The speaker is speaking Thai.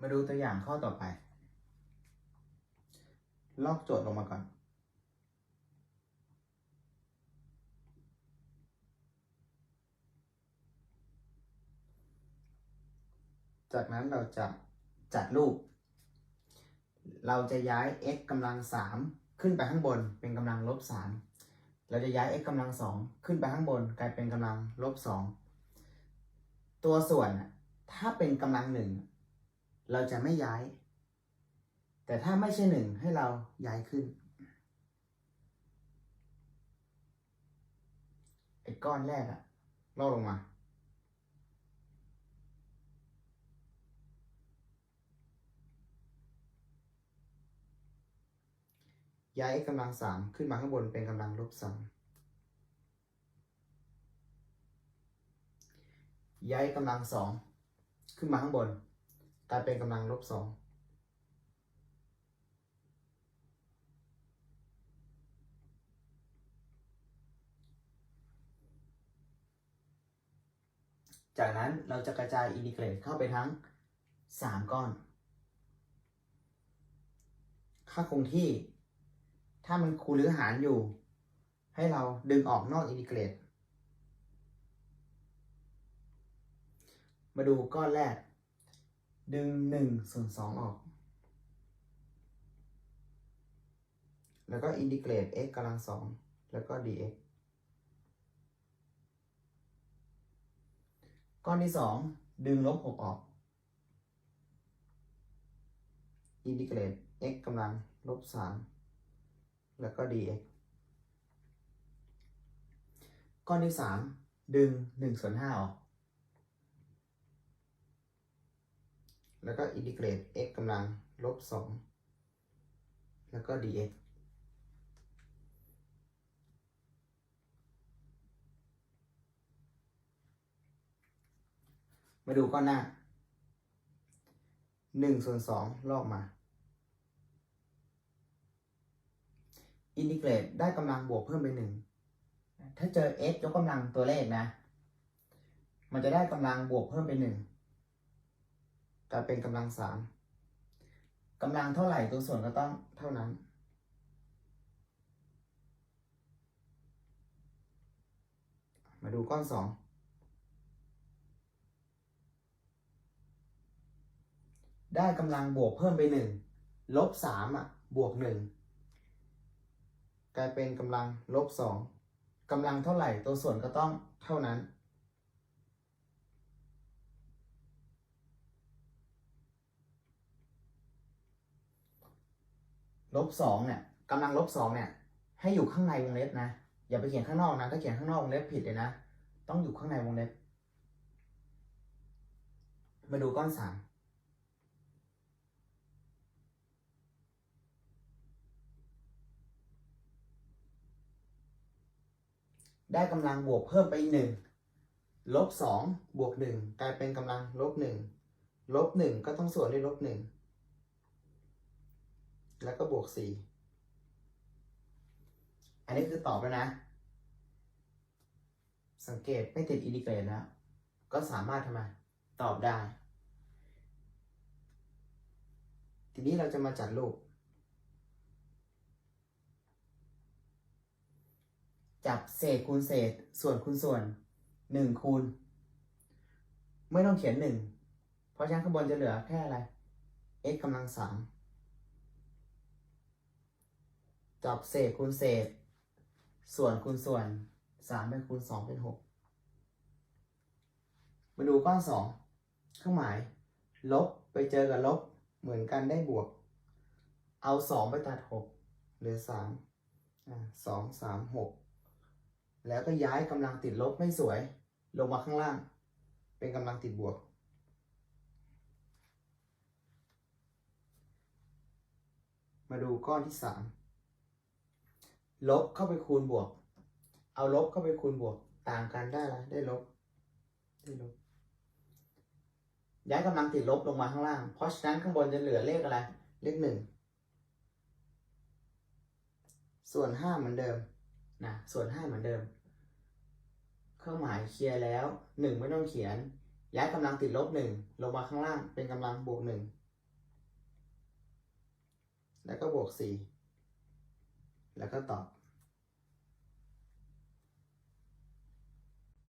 มาดูตัวอย่างข้อต่อไป ลอกโจทย์ลงมาก่อน จากนั้นเราจะจัดรูป เราจะย้าย x กำลัง3ขึ้นไปข้างบนเป็นกำลังลบ3เราจะย้าย x กำลัง2ขึ้นไปข้างบนกลายเป็นกำลังลบ2ตัวส่วนน่ะถ้าเป็นกำลังหนึ่ง เราจะไม่ย้าย แต่ถ้าไม่ใช่หนึ่งให้เราย้ายขึ้นไอ้ก้อนแรกอะลอลงมา ย้ายกำลังสามขึ้นมาข้างบนเป็นกำลังลบสามย้ายกำลังสองขึ้นมาข้างบน กลายเป็นกำลังลบสองจากนั้นเราจะกระจายอินทิเกรตเข้าไปทั้ง 3 ก้อน ค่าคงที่ ถ้ามันคูณหรือหารอยู่ ให้เราดึงออกนอกอินทิเกรต มาดูก้อนแรก ดึง1ส่วน2ออก แล้วก็อินทิเกรต x กำลังสองแล้วก็ dx ก้อนที่ 2 ดึงลบ6ออก อินทิเกรต x กำลังลบ3แล้วก็ dx ก้อนที่ 3 ดึง1ส่วน5ออก แล้วก็อินทิเกรต x กำลังลบ2แล้วก็ dx มาดูก้อนหน้า1ส่วน2ลอกมา อินทิเกรตได้กำลังบวกเพิ่มไป1ถ้าเจอ x ยกกำลังตัวเลขนะ มันจะได้กำลังบวกเพิ่มไป1 กลายเป็นกำลัง3กำลังเท่าไหร่ตัวส่วนก็ต้องเท่านั้นมาดูก้อน2ได้กำลังบวกเพิ่มไป1ลบ3อะบวก1กลายเป็นกำลังลบ2กำลังเท่าไหร่ตัวส่วนก็ต้องเท่านั้น ลบสองเนี่ยกำลังลบสองเนี่ย ให้อยู่ข้างในวงเล็บนะ อย่าไปเขียนข้างนอกนะ ถ้าเขียนข้างนอกวงเล็บผิดเลยนะ ต้องอยู่ข้างในวงเล็บ มาดูก้อนสามได้กำลังบวกเพิ่มไปหนึ่งลบสองบวกหนึ่งกลายเป็นกำลังลบหนึ่งลบหนึ่งก็ต้องส่วนด้วยลบหนึ่ง แล้วก็บวกสี่อันนี้คือตอบแล้วนะ สังเกตไม่ติดอินทิเกรตแล้ว ก็สามารถทำไมตอบได้ ทีนี้เราจะมาจัดรูป จับเศษคูณเศษ ส่วนคูณส่วนหนึ่งคูณ ไม่ต้องเขียนหนึ่งเพราะฉะนั้นข้างบนจะเหลือแค่อะไร x กำลังสาม จับเศษคูณเศษ ส่วนคูณส่วนสามเป็นคูณสองเป็นหกมาดูก้อนสองเครื่องหมาย ลบไปเจอกับลบเหมือนกันได้บวก เอาสองไปตัดหกเหลือสามสองสามหกแล้วก็ย้ายกำลังติดลบไม่สวย ลงมาข้างล่าง เป็นกำลังติดบวก มาดูก้อนที่สาม ลบเข้าไปคูณบวก เอาลบเข้าไปคูณบวก ต่างกันได้ละได้ลบ ได้ลบ ย้ายกำลังติดลบลงมาข้างล่าง เพราะฉะนั้นข้างบนจะเหลือเลขอะไร เลขหนึ่ง ส่วนห้าเหมือนเดิม นะ ส่วนห้าเหมือนเดิม เครื่องหมายเคลียร์แล้วหนึ่งไม่ต้องเขียน ย้ายกำลังติดลบหนึ่งลงมาข้างล่าง เป็นกำลังบวกหนึ่ง แล้วก็บวกสี่ แล้วก็ตอบ